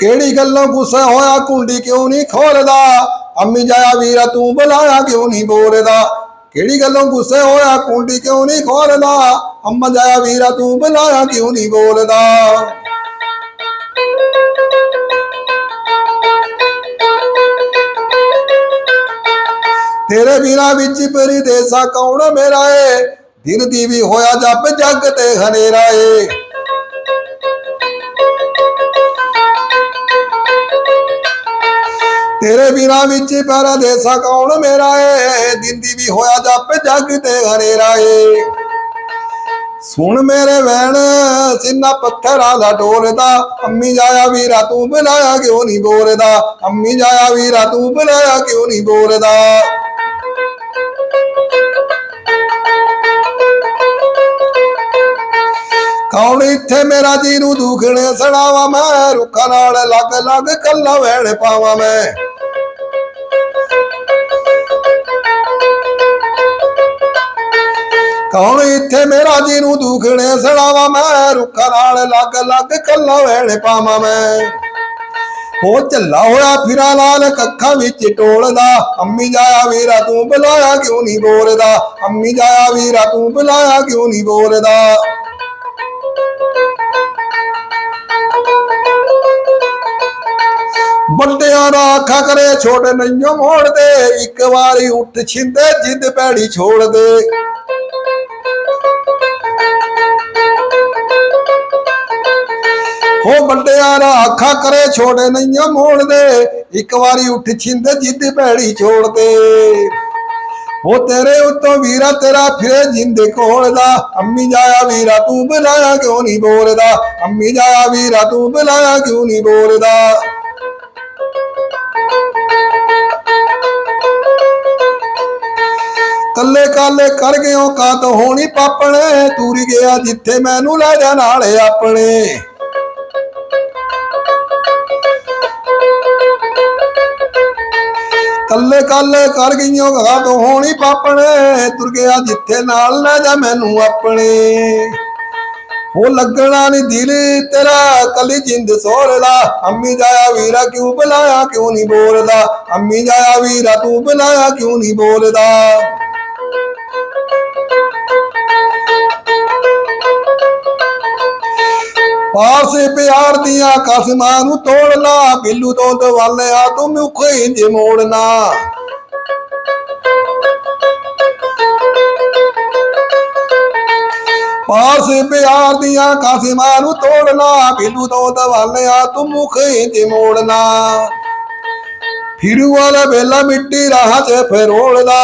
ਕਿਹੜੀ ਗੱਲੋਂ ਗੁੱਸਾ ਹੋਇਆ ਕੁੰਡੀ ਕਿਉਂ ਨਹੀਂ ਖੋਲਦਾ? ਅੰਮੀ ਜਾਇਆ ਵੀਰਾ ਤੂੰ ਬੁਲਾਇਆ ਕਿਉਂ ਨਹੀਂ ਬੋਲਦਾ? ਕਿਹੜੀ ਗੱਲੋਂ ਗੁੱਸੇ ਹੋਇਆ ਕੁੰਡੀ ਕਿਉਂ ਨਹੀਂ ਖੋਲਦਾ? ਅੰਮਾ ਜਾਇਆ ਵੀਰਾ ਤੂੰ ਬੁਲਾਇਆ ਕਿਉਂ ਨਹੀਂ ਬੋਲਦਾ? ਤੇਰੇ ਬਿਨਾ ਵਿੱਚ ਪਰਦੇਸਾ ਕੌਣ ਮੇਰਾ ਏ? ਦਿਨ ਦੀ ਵੀ ਹੋਇਆ ਜੱਪ ਜੱਗ ਤੇ ਹਨੇਰਾ ਏ। ਮੇਰੇ ਬਿਨਾ ਵਿੱਚ ਪਰਦੇਸਾ ਕੌਣ ਮੇਰਾ ਏ ਦਿਨ ਵੀ ਹੋਇਆ ਜੱਪ ਜੱਗ ਤੇ ਹਨੇਰਾ ਏ ਸੁਣ ਮੇਰੇ ਵੈਣ, ਸਿੰਨਾ ਪੱਥਰਾਂ ਦਾ ਡੋਲਦਾ, ਅੰਮੀ ਜਾਇਆ ਵੀਰਾ ਤੂੰ ਬੁਲਾਇਆ ਕਿਉਂ ਨਹੀਂ ਬੋਲਦਾ? ਅੰਮੀ ਜਾਇਆ ਵੀਰਾ ਤੂੰ ਬੁਲਾਇਆ ਕਿਉਂ ਨਹੀਂ ਬੋਲਦਾ? ਕੌਣ ਇੱਥੇ ਮੇਰਾ ਜੀ ਨੂੰ ਦੁਖਣੇ ਸੜਾਵਾ ਮੈਂ, ਰੁੱਖਾਂ ਨਾਲ ਲੱਗ ਲੱਗ ਕੱਲਾ ਵੈਣ ਪਾਵਾਂ ਮੈਂ। ਹੁਣ ਇੱਥੇ ਮੇਰਾ ਜੀ ਨੂੰ ਦੁਖਣੇ ਸੜਾਵਾ ਮੈਂ? ਰੁੱਖਾਂ ਨਾਲ ਲੱਗ ਲੱਗ ਕੱਲਾ ਵੈਣ ਪਾਵਾਂ ਮੈਂ। ਹੋ ਝੱਲਾ ਹੋਇਆ ਫਿਰਾ ਲਾਲ ਕੱਖਾਂ ਵਿੱਚ ਟੋਲਦਾ ਅੰਮੀ ਜਾਇਆ ਵੀਰਾ ਤੂੰ ਬੁਲਾਇਆ ਕਿਉਂ ਨਹੀਂ ਬੋਲਦਾ? ਅੰਮੀ ਜਾਇਆ ਵੀਰਾ ਤੂੰ ਬੁਲਾਇਆ ਕਿਉਂ ਨਹੀਂ ਬੋਲਦਾ? ਵੱਡਿਆਂ ਦਾ ਆਖਾ ਕਰੇ ਛੋਟੇ ਨਈਓ ਮੋੜਦੇ। ਇੱਕ ਵਾਰੀ ਉੱਠ ਛਿੰਦੇ, ਜਿੱਦ ਪੈੜੀ ਛੋੜ ਉਹ ਹੋ ਵੱਡਿਆਂ ਦਾ ਆਖਾ ਕਰੇ ਛੋਟੇ ਨਹੀਂ ਮੋੜਦੇ। ਇੱਕ ਵਾਰੀ ਉੱਠ ਛਿੰਦ ਜਿੱਦ ਭੈੜੀ ਛੋੜ ਦੇ ਹੋ ਤੇਰੇ ਉੱਤੋਂ ਵੀਰਾ ਤੇਰਾ ਫਿਰੇ ਜਿੰਦੇ ਕੋਲ ਦਾ। ਅੰਮੀ ਜਾਇਆ ਵੀਰਾ ਤੂੰ ਬੁਲਾਇਆ ਕਿਉਂ ਨਹੀਂ ਬੋਲਦਾ? ਅੰਮੀ ਜਾਇਆ ਵੀਰਾ ਤੂੰ ਬੁਲਾਇਆ ਕਿਉਂ ਨਹੀਂ ਬੋਲਦਾ? ਕੱਲੇ ਕਾਲੇ ਕਰ ਗਿਓ ਕਾਤ ਹੋਣੀ ਪਾਪਣੇ। ਤੂਰੀ ਗਿਆ ਜਿੱਥੇ ਮੈਨੂੰ ਲੈ ਜਾ ਨਾਲੇ ਆਪਣੇ। ਕੱਲੇ ਕਾਲੇ ਕਰ ਗਈਓ ਕਾਤ ਹੋਣੀ ਪਾਪਣੇ ਤੁਰ ਗਿਆ ਜਿੱਥੇ ਨਾਲ ਨਾ ਜਾ ਮੈਨੂੰ ਆਪਣੇ। ਹੋ ਲੱਗਣਾ ਨੀ ਦਿਲ ਤੇਰਾ, ਕਲੀ ਜਿੰਦ ਸੋਰਦਾ ਅੰਮੀ ਜਾਇਆ ਵੀਰਾ ਕਿਉਂ ਬੁਲਾਇਆ, ਕਿਉਂ ਨਹੀਂ ਬੋਲਦਾ? ਅੰਮੀ ਜਾਇਆ ਵੀਰਾ ਤੂੰ ਬੁਲਾਇਆ, ਕਿਉਂ ਨਹੀਂ ਬੋਲਦਾ? ਪਾਸੇ ਪਿਆਰ ਦੀਆਂ ਕਸਮਾਂ ਨੂੰ ਤੋੜਨਾ ਬਿੱਲੂ ਤੋਂ ਦਵਾਲਿਆ ਤੂੰ ਮੁਖ ਇੰਜ ਮੋੜਨਾ ਪਾਸੇ ਪਿਆਰ ਦੀਆਂ ਕਸਮਾਂ ਨੂੰ ਤੋੜਨਾ ਬਿੱਲੂ ਤੋਂ ਦਵਾਲਿਆ ਤੂੰ ਮੁਖ ਇੰਜ ਮੋੜਨਾ ਫਿਰੂ ਵਾਲਾ ਵੇਲਾ ਮਿੱਟੀ ਰਾਹ 'ਚ ਫਰੋੜਦਾ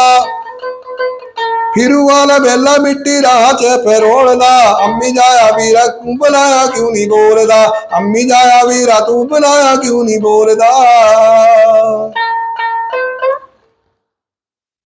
ਫਿਰੂ ਵਾਲਾ ਵੇਲਾ ਮਿੱਟੀ ਰਾਹ 'ਚ ਫਰੋੜਦਾ। ਅੰਮੀ ਜਾਇਆ ਵੀਰਾ ਤੂੰ ਬੁਲਾਇਆ ਕਿਉਂ ਨਹੀਂ ਬੋਲਦਾ? ਅੰਮੀ ਜਾਇਆ ਵੀਰਾ ਤੂੰ ਬੁਲਾਇਆ ਕਿਉਂ ਨਹੀਂ ਬੋਲਦਾ?